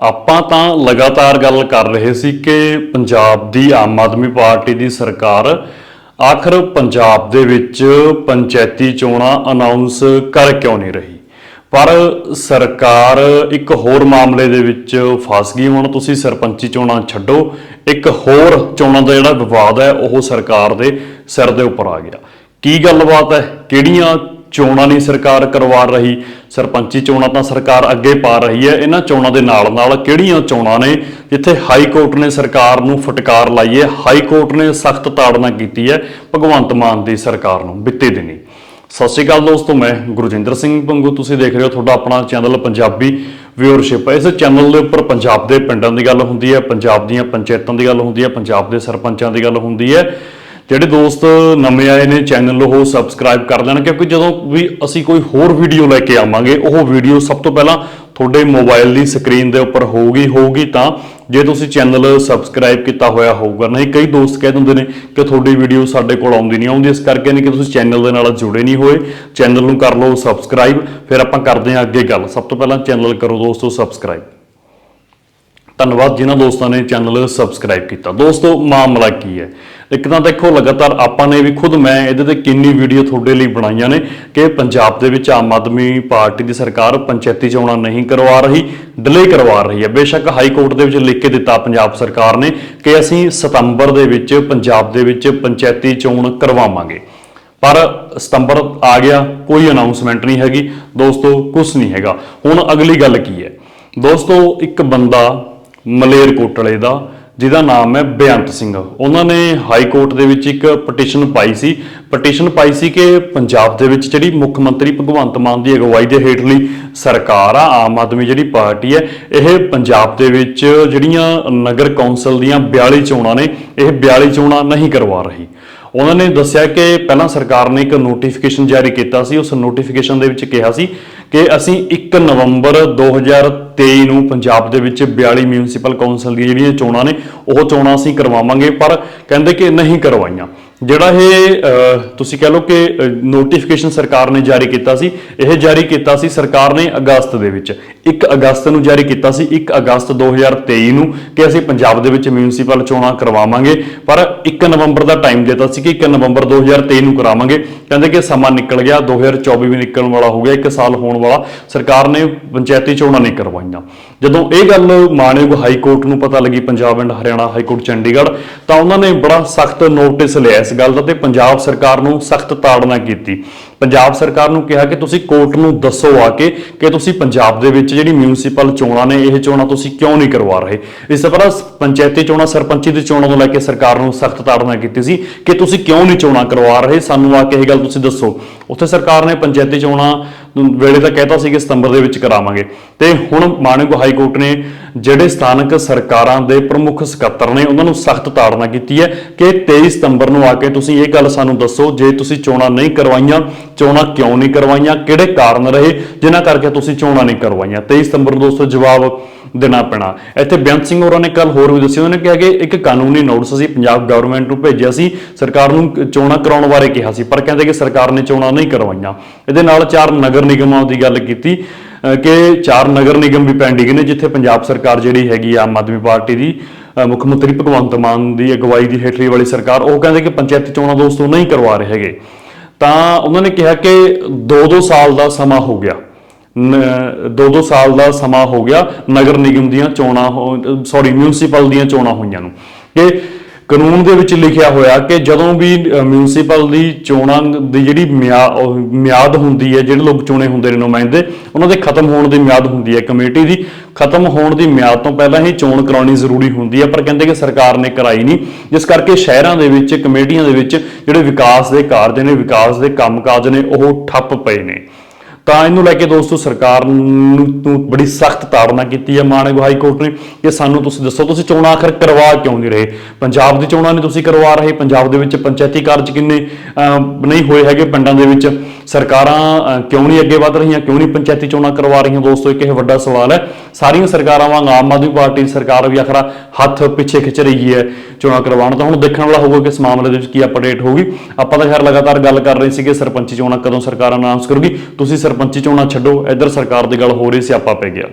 ਆਪਾਂ ਤਾਂ ਲਗਾਤਾਰ ਗੱਲ ਕਰ ਰਹੇ ਸੀ ਕਿ ਪੰਜਾਬ ਦੀ ਆਮ ਆਦਮੀ ਪਾਰਟੀ ਦੀ ਸਰਕਾਰ ਆਖਰ ਪੰਜਾਬ ਦੇ ਵਿੱਚ ਪੰਚਾਇਤੀ ਚੋਣਾਂ ਅਨਾਉਂਸ ਕਰ ਕਿਉਂ ਨਹੀਂ ਰਹੀ? ਪਰ ਸਰਕਾਰ ਇੱਕ ਹੋਰ ਮਾਮਲੇ ਦੇ ਵਿੱਚ ਫਸ ਗਈ ਹੁਣ, ਤੁਸੀਂ ਸਰਪੰਚੀ ਚੋਣਾਂ ਛੱਡੋ, ਇੱਕ ਹੋਰ ਚੋਣਾਂ ਦਾ ਜਿਹੜਾ ਵਿਵਾਦ ਹੈ, ਉਹ ਸਰਕਾਰ ਦੇ ਸਿਰ ਦੇ ਉੱਪਰ ਆ ਗਿਆ। ਕੀ ਗੱਲਬਾਤ ਹੈ? ਕਿਹੜੀਆਂ ਚੋਣਾਂ ਨਹੀਂ ਸਰਕਾਰ ਕਰਵਾ ਰਹੀ, ਸਰਪੰਚੀ ਚੋਣਾਂ ਤਾਂ ਸਰਕਾਰ ਅੱਗੇ ਪਾ ਰਹੀ ਹੈ। ਇਹਨਾਂ ਚੋਣਾਂ ਦੇ ਨਾਲ ਨਾਲ ਕਿਹੜੀਆਂ ਚੋਣਾਂ ਨੇ ਜਿੱਥੇ ਹਾਈ ਕੋਰਟ ਨੇ ਸਰਕਾਰ ਨੂੰ ਫਟਕਾਰ ਲਾਈ ਹੈ, ਹਾਈ ਕੋਰਟ ਨੇ ਸਖਤ ਤਾੜਨਾ ਕੀਤੀ ਹੈ ਭਗਵੰਤ ਮਾਨ ਦੀ ਸਰਕਾਰ ਨੂੰ ਬਿੱਤੇ ਦਿਨੀ। ਸਤਿ ਸ਼੍ਰੀ ਅਕਾਲ ਦੋਸਤੋ, ਮੈਂ ਗੁਰਜਿੰਦਰ ਸਿੰਘ ਪੰਗੂ ਤੁਸੀਂ ਦੇਖ ਰਹੇ ਹੋ ਤੁਹਾਡਾ ਆਪਣਾ ਚੈਨਲ ਪੰਜਾਬੀ ਵਿਊਅਰਸ਼ਿਪ। ਇਸ ਚੈਨਲ ਦੇ ਉੱਪਰ ਪੰਜਾਬ ਦੇ ਪਿੰਡਾਂ ਦੀ ਗੱਲ ਹੁੰਦੀ ਹੈ, ਪੰਜਾਬ ਦੀਆਂ ਪੰਚਾਇਤਾਂ ਦੀ ਗੱਲ ਹੁੰਦੀ ਹੈ, ਪੰਜਾਬ ਦੇ ਸਰਪੰਚਾਂ ਦੀ ਗੱਲ ਹੁੰਦੀ ਹੈ। ਜਿਹੜੇ ਦੋਸਤ ਨਵੇਂ ਆਏ ਨੇ ਚੈਨਲ, ਉਹ ਸਬਸਕ੍ਰਾਈਬ ਕਰ ਲੈਣ, ਕਿਉਂਕਿ ਜਦੋਂ ਵੀ ਅਸੀਂ ਕੋਈ ਹੋਰ ਵੀਡੀਓ ਲੈ ਕੇ ਆਵਾਂਗੇ, ਉਹ ਵੀਡੀਓ ਸਭ ਤੋਂ ਪਹਿਲਾਂ ਤੁਹਾਡੇ ਮੋਬਾਈਲ ਦੀ ਸਕਰੀਨ ਦੇ ਉੱਪਰ ਹੋਊਗੀ ਹੋਊਗੀ ਤਾਂ ਜੇ ਤੁਸੀਂ ਚੈਨਲ ਸਬਸਕ੍ਰਾਈਬ ਕੀਤਾ ਹੋਇਆ ਹੋਊਗਾ, ਨਹੀਂ, ਕਈ ਦੋਸਤ ਕਹਿ ਦਿੰਦੇ ਨੇ ਕਿ ਤੁਹਾਡੀ ਵੀਡੀਓ ਸਾਡੇ ਕੋਲ ਆਉਂਦੀ ਨਹੀਂ, ਆਉਂਦੀ ਇਸ ਕਰਕੇ ਨਹੀਂ ਕਿ ਤੁਸੀਂ ਚੈਨਲ ਦੇ ਨਾਲ ਜੁੜੇ ਨਹੀਂ ਹੋਏ, ਚੈਨਲ ਨੂੰ ਕਰ ਲਓ ਸਬਸਕ੍ਰਾਈਬ ਫਿਰ ਆਪਾਂ ਕਰਦੇ ਹਾਂ ਅੱਗੇ ਗੱਲ। ਸਭ ਤੋਂ ਪਹਿਲਾਂ ਚੈਨਲ ਕਰੋ ਦੋਸਤੋ ਸਬਸਕ੍ਰਾਈਬ ਧੰਨਵਾਦ ਜਿਨ੍ਹਾਂ ਦੋਸਤਾਂ ਨੇ ਚੈਨਲ ਸਬਸਕ੍ਰਾਈਬ ਕੀਤਾ। ਦੋਸਤੋ, ਮਾਮਲਾ ਕੀ ਹੈ? ਇੱਕ ਤਾਂ ਦੇਖੋ, ਲਗਾਤਾਰ ਆਪਾਂ ਨੇ ਵੀ ਖੁਦ ਮੈਂ ਇਹਦੇ ਤੇ ਕਿੰਨੀ ਵੀਡੀਓ ਤੁਹਾਡੇ ਲਈ ਬਣਾਈਆਂ ਨੇ ਕਿ ਪੰਜਾਬ ਦੇ ਵਿੱਚ ਆਮ ਆਦਮੀ ਪਾਰਟੀ ਦੀ ਸਰਕਾਰ ਪੰਚਾਇਤੀ ਚੋਣਾਂ ਨਹੀਂ ਕਰਵਾ ਰਹੀ ਡਿਲੇ ਕਰਵਾ ਰਹੀ ਹੈ। ਬੇਸ਼ੱਕ ਹਾਈ ਕੋਰਟ ਦੇ ਵਿੱਚ ਲਿਖ ਕੇ ਦਿੱਤਾ ਪੰਜਾਬ ਸਰਕਾਰ ਨੇ ਕਿ ਅਸੀਂ ਸਤੰਬਰ ਦੇ ਵਿੱਚ ਪੰਜਾਬ ਦੇ ਵਿੱਚ ਪੰਚਾਇਤੀ ਚੋਣ ਕਰਵਾਵਾਂਗੇ। ਪਰ ਸਤੰਬਰ ਆ ਗਿਆ, ਕੋਈ ਅਨਾਉਂਸਮੈਂਟ ਨਹੀਂ ਹੈਗੀ। ਦੋਸਤੋ ਕੁਝ ਨਹੀਂ ਹੈਗਾ। ਹੁਣ ਅਗਲੀ ਗੱਲ ਕੀ ਹੈ? ਦੋਸਤੋ, ਇੱਕ ਬੰਦਾ ਮਲੇਰਕੋਟਲੇ ਦਾ, ਜਿਹਦਾ ਨਾਮ ਹੈ ਬੇਅੰਤ ਸਿੰਘ। ਉਹਨਾਂ ਨੇ ਹਾਈ ਕੋਰਟ ਦੇ ਵਿੱਚ ਇੱਕ ਪਟੀਸ਼ਨ ਪਾਈ ਸੀ। ਪਟੀਸ਼ਨ ਪਾਈ ਸੀ ਕਿ ਪੰਜਾਬ ਦੇ ਵਿੱਚ ਜਿਹੜੀ ਮੁੱਖ ਮੰਤਰੀ ਭਗਵੰਤ ਮਾਨ ਦੀ ਅਗਵਾਈ ਦੇ ਹੇਠਲੀ ਸਰਕਾਰ ਆ, ਆਮ ਆਦਮੀ ਜਿਹੜੀ ਪਾਰਟੀ ਹੈ, ਇਹ ਪੰਜਾਬ ਦੇ ਵਿੱਚ ਜਿਹੜੀਆਂ ਨਗਰ ਕੌਂਸਲ ਦੀਆਂ 42 ਚੋਣਾਂ ਨੇ, ਇਹ 42 ਚੋਣਾਂ ਨਹੀਂ ਕਰਵਾ ਰਹੀ। ਉਹਨਾਂ ਨੇ ਦੱਸਿਆ ਕਿ ਪਹਿਲਾਂ ਸਰਕਾਰ ਨੇ ਇੱਕ ਨੋਟੀਫਿਕੇਸ਼ਨ ਜਾਰੀ ਕੀਤਾ ਸੀ। ਉਸ ਨੋਟੀਫਿਕੇਸ਼ਨ ਦੇ ਵਿੱਚ ਕਿਹਾ ਸੀ ਕਿ ਅਸੀਂ 1 ਨਵੰਬਰ 2023 ਨੂੰ ਪੰਜਾਬ ਦੇ ਵਿੱਚ 42 ਮਿਊਨਿਸਪਲ ਕੌਂਸਲ ਦੀਆਂ ਜਿਹੜੀਆਂ ਚੋਣਾਂ ਨੇ, ਉਹ ਚੋਣਾਂ ਅਸੀਂ ਕਰਵਾਵਾਂਗੇ, ਪਰ ਕਹਿੰਦੇ ਕਿ ਨਹੀਂ ਕਰਵਾਈਆਂ। ਜਿਹੜਾ ਇਹ ਤੁਸੀਂ ਕਹਿ ਲਓ ਕਿ ਨੋਟੀਫਿਕੇਸ਼ਨ ਸਰਕਾਰ ਨੇ ਜਾਰੀ ਕੀਤਾ ਸੀ, ਇਹ ਜਾਰੀ ਕੀਤਾ ਸੀ ਸਰਕਾਰ ਨੇ ਅਗਸਤ ਦੇ ਵਿੱਚ। 1 ਅਗਸਤ ਨੂੰ ਜਾਰੀ ਕੀਤਾ ਸੀ 1 ਅਗਸਤ 2023 ਨੂੰ ਕਿ ਅਸੀਂ ਪੰਜਾਬ ਦੇ ਵਿੱਚ ਮਿਊਨਿਸਪਲ ਚੋਣਾਂ ਕਰਵਾਵਾਂਗੇ, ਪਰ 1 ਨਵੰਬਰ ਦਾ ਟਾਈਮ ਦਿੱਤਾ ਸੀ ਕਿ 1 ਨਵੰਬਰ 2023 ਨੂੰ ਕਰਾਵਾਂਗੇ। ਕਹਿੰਦੇ ਕਿ ਸਮਾਂ ਨਿਕਲ ਗਿਆ 2024 ਵੀ ਨਿਕਲਣ ਵਾਲਾ ਹੋ ਗਿਆ 1 ਸਾਲ ਹੋਣ ਵਾਲਾ ਸਰਕਾਰ ਨੇ ਪੰਚਾਇਤੀ ਚੋਣਾਂ ਨਹੀਂ ਕਰਵਾਈਆਂ। ਜਦੋਂ ਇਹ ਗੱਲ ਮਾਨਯੋਗ ਹਾਈ ਕੋਰਟ ਨੂੰ ਪਤਾ ਲੱਗੀ, Punjab and Haryana high court Chandigarh, ਤਾਂ ਉਹਨਾਂ ਨੇ ਬੜਾ ਸਖਤ ਨੋਟਿਸ ਲਿਆ ਇਸ ਗੱਲ ਦਾ ਤੇ ਪੰਜਾਬ ਸਰਕਾਰ ਨੂੰ ਸਖਤ ਤਾੜਨਾ ਕੀਤੀ। ਪੰਜਾਬ ਸਰਕਾਰ ਨੂੰ ਕਿਹਾ ਕਿ ਤੁਸੀਂ ਕੋਰਟ ਨੂੰ ਦੱਸੋ ਆ ਕੇ ਕਿ ਤੁਸੀਂ ਪੰਜਾਬ ਦੇ ਵਿੱਚ ਜਿਹੜੀ ਮਿਊਨਿਸਪਲ ਚੋਣਾਂ ਨੇ, ਇਹ ਚੋਣਾਂ ਤੁਸੀਂ ਕਿਉਂ ਨਹੀਂ ਕਰਵਾ ਰਹੇ? ਇਸ ਤੋਂ ਪਹਿਲਾਂ ਪੰਚਾਇਤੀ ਚੋਣਾਂ, ਸਰਪੰਚੀ ਦੀ ਚੋਣਾਂ ਤੋਂ ਲੈ ਕੇ ਸਰਕਾਰ ਨੂੰ ਸਖਤ ਤਾੜਨਾ ਕੀਤੀ ਸੀ ਕਿ ਤੁਸੀਂ ਕਿਉਂ ਨਹੀਂ ਚੋਣਾਂ ਕਰਵਾ ਰਹੇ? ਸਾਨੂੰ ਆ ਕੇ ਇਹ ਗੱਲ ਤੁਸੀਂ ਦੱਸੋ। ਉੱਥੇ ਸਰਕਾਰ ਨੇ ਪੰਚਾਇਤੀ ਚੋਣਾਂ ਵੇਲੇ ਤਾਂ ਕਹਿਤਾ ਸੀ ਕਿ ਸਤੰਬਰ ਦੇ ਵਿੱਚ ਕਰਾਵਾਂਗੇ। ਤੇ ਹੁਣ ਮਾਨਯੋਗ ਹਾਈ ਕੋਰਟ ਨੇ ਜਿਹੜੇ ਸਥਾਨਕ ਸਰਕਾਰਾਂ ਦੇ ਪ੍ਰਮੁੱਖ ਸਕੱਤਰ ਨੇ, ਉਹਨਾਂ ਨੂੰ ਸਖਤ ਤਾੜਨਾ ਕੀਤੀ ਹੈ ਕਿ 23 ਸਤੰਬਰ ਨੂੰ ਆ ਕੇ ਤੁਸੀਂ ਇਹ ਗੱਲ ਸਾਨੂੰ ਦੱਸੋ, ਜੇ ਤੁਸੀਂ ਚੋਣਾਂ ਨਹੀਂ ਕਰਵਾਈਆਂ, ਚੋਣਾਂ ਕਿਉਂ ਨਹੀਂ ਕਰਵਾਈਆਂ, ਕਿਹੜੇ ਕਾਰਨ ਰਹੇ, ਜਿਨ੍ਹਾਂ ਕਰਕੇ ਤੁਸੀਂ ਚੋਣਾਂ ਨਹੀਂ ਕਰਵਾਈਆਂ? 23 ਸਤੰਬਰ ਨੂੰ ਦੋਸਤੋ ਜਵਾਬ ਦੇਣਾ ਪੈਣਾ। ਇੱਥੇ ਬੇਅੰਤ ਸਿੰਘ ਹੋਰਾਂ ਨੇ ਕੱਲ ਹੋਰ ਵੀ ਦੱਸਿਆ, ਉਹਨਾਂ ਨੇ ਕਿਹਾ ਕਿ ਇੱਕ ਕਾਨੂੰਨੀ ਨੋਟਿਸ ਅਸੀਂ ਪੰਜਾਬ ਗਵਰਨਮੈਂਟ ਨੂੰ ਭੇਜਿਆ ਸੀ, ਸਰਕਾਰ ਨੂੰ ਚੋਣਾਂ ਕਰਾਉਣ ਬਾਰੇ ਕਿਹਾ ਸੀ, ਪਰ ਕਹਿੰਦੇ ਕਿ ਸਰਕਾਰ ਨੇ ਚੋਣਾਂ ਨਹੀਂ ਕਰਵਾਈਆਂ। ਇਹਦੇ ਨਾਲ ਚਾਰ ਨਗਰ ਨਿਗਮਾਂ ਦੀ ਗੱਲ ਕੀਤੀ ਕਿ ਚਾਰ ਨਗਰ ਨਿਗਮ ਵੀ ਪੈਂਡਿੰਗ ਨੇ, ਜਿੱਥੇ ਪੰਜਾਬ ਸਰਕਾਰ ਜਿਹੜੀ ਹੈਗੀ ਆਮ ਆਦਮੀ ਪਾਰਟੀ ਦੀ ਮੁੱਖ ਮੰਤਰੀ ਭਗਵੰਤ ਮਾਨ ਦੀ ਅਗਵਾਈ ਦੀ ਹੇਠਲੀ ਵਾਲੀ ਸਰਕਾਰ, ਉਹ ਕਹਿੰਦੇ ਕਿ ਪੰਚਾਇਤੀ ਚੋਣਾਂ ਦੋਸਤੋ ਨਹੀਂ ਕਰਵਾ ਰਹੇ ਹੈਗੇ। ਤਾਂ ਉਹਨਾਂ ਨੇ ਕਿਹਾ ਕਿ 2-2 ਸਾਲ ਦਾ ਸਮਾਂ ਹੋ ਗਿਆ। 2-2 ਸਾਲ ਦਾ ਸਮਾਂ ਹੋ ਗਿਆ ਨਗਰ ਨਿਗਮ ਦੀਆਂ ਚੋਣਾਂ ਸੌਰੀ ਮਿਊਨਿਸਪਲ ਦੀਆਂ ਚੋਣਾਂ ਹੋਈਆਂ ਨੂੰ। ਕਿ ਕਾਨੂੰਨ ਦੇ ਵਿੱਚ ਲਿਖਿਆ ਹੋਇਆ ਕਿ ਜਦੋਂ ਵੀ ਮਿਊਨਿਸਪਲ ਦੀ ਚੋਣਾਂ ਦੀ ਜਿਹੜੀ ਮਿਆ- ਮਿਆਦ ਹੁੰਦੀ ਹੈ, ਜਿਹੜੇ ਲੋਕ ਚੁਣੇ ਹੁੰਦੇ ਨੇ ਨੁਮਾਇੰਦੇ, ਉਹਨਾਂ ਦੇ ਖਤਮ ਹੋਣ ਦੀ ਮਿਆਦ ਹੁੰਦੀ ਹੈ, ਕਮੇਟੀ ਦੀ। ਖਤਮ ਹੋਣ ਦੀ ਮਿਆਦ ਤੋਂ ਪਹਿਲਾਂ ਹੀ ਚੋਣ ਕਰਾਉਣੀ ਜ਼ਰੂਰੀ ਹੁੰਦੀ ਹੈ, ਪਰ ਕਹਿੰਦੇ ਕਿ ਸਰਕਾਰ ਨੇ ਕਰਾਈ ਨਹੀਂ। ਜਿਸ ਕਰਕੇ ਸ਼ਹਿਰਾਂ ਦੇ ਵਿੱਚ, ਕਮੇਟੀਆਂ ਦੇ ਵਿੱਚ ਜਿਹੜੇ ਵਿਕਾਸ ਦੇ ਕਾਰਜ ਨੇ, ਵਿਕਾਸ ਦੇ ਕੰਮਕਾਜ ਨੇ, ਉਹ ਠੱਪ ਪਏ ਨੇ। ਤਾਂ ਇਹਨੂੰ ਲੈ ਕੇ ਦੋਸਤੋ ਸਰਕਾਰ ਨੂੰ ਬੜੀ ਸਖਤ ਤਾੜਨਾ ਕੀਤੀ ਹੈ ਮਾਨਯੋਗ ਹਾਈ ਕੋਰਟ ਨੇ ਕਿ ਸਾਨੂੰ ਤੁਸੀਂ ਦੱਸੋ ਤੁਸੀਂ ਚੋਣਾਂ ਆਖਰ ਕਰਵਾ ਕਿਉਂ ਨਹੀਂ ਰਹੇ? ਪੰਜਾਬ ਦੀ ਚੋਣਾਂ ਨਹੀਂ ਤੁਸੀਂ ਕਰਵਾ ਰਹੇ? ਪੰਜਾਬ ਦੇ ਵਿੱਚ ਪੰਚਾਇਤੀ ਕਾਰਜ ਕਿੰਨੇ ਅਹ, ਨਹੀਂ ਹੋਏ ਹੈਗੇ ਪਿੰਡਾਂ ਦੇ ਵਿੱਚ। ਸਰਕਾਰਾਂ ਕਿਉਂ ਨਹੀਂ ਅੱਗੇ ਵਧ ਰਹੀਆਂ, ਕਿਉਂ ਨਹੀਂ ਪੰਚਾਇਤੀ ਚੋਣਾਂ ਕਰਵਾ ਰਹੀਆਂ? ਦੋਸਤੋ, ਇੱਕ ਇਹ ਵੱਡਾ ਸਵਾਲ ਹੈ। ਸਾਰੀਆਂ ਸਰਕਾਰਾਂ ਵਾਂਗ ਆਮ ਆਦਮੀ ਪਾਰਟੀ ਦੀ ਸਰਕਾਰ ਵੀ ਆਖਰਾ ਹੱਥ ਪਿੱਛੇ ਖਿੱਚ ਰਹੀ ਹੈ ਚੋਣਾਂ ਕਰਵਾਉਣ ਤਾਂ। ਹੁਣ ਦੇਖਣ ਵਾਲਾ ਹੋਊਗਾ ਕਿ ਇਸ ਮਾਮਲੇ ਦੇ ਵਿੱਚ ਕੀ ਅਪਡੇਟ ਹੋਊਗੀ। ਆਪਾਂ ਤਾਂ ਖੈਰ ਲਗਾਤਾਰ ਗੱਲ ਕਰ ਰਹੇ ਸੀਗੇ, ਸਰਪੰਚੀ ਚੋਣਾਂ ਕਦੋਂ ਸਰਕਾਰ ਅਨਾਉਂਸ ਕਰੂਗੀ। ਤੁਸੀਂ ਸਰਪੰਚੀ ਚੋਣਾਂ ਛੱਡੋ। ਇੱਧਰ ਸਰਕਾਰ ਦੀ ਗੱਲ ਹੋ ਰਹੀ ਸੀ, ਆਪਾਂ ਪੈ ਗਿਆ।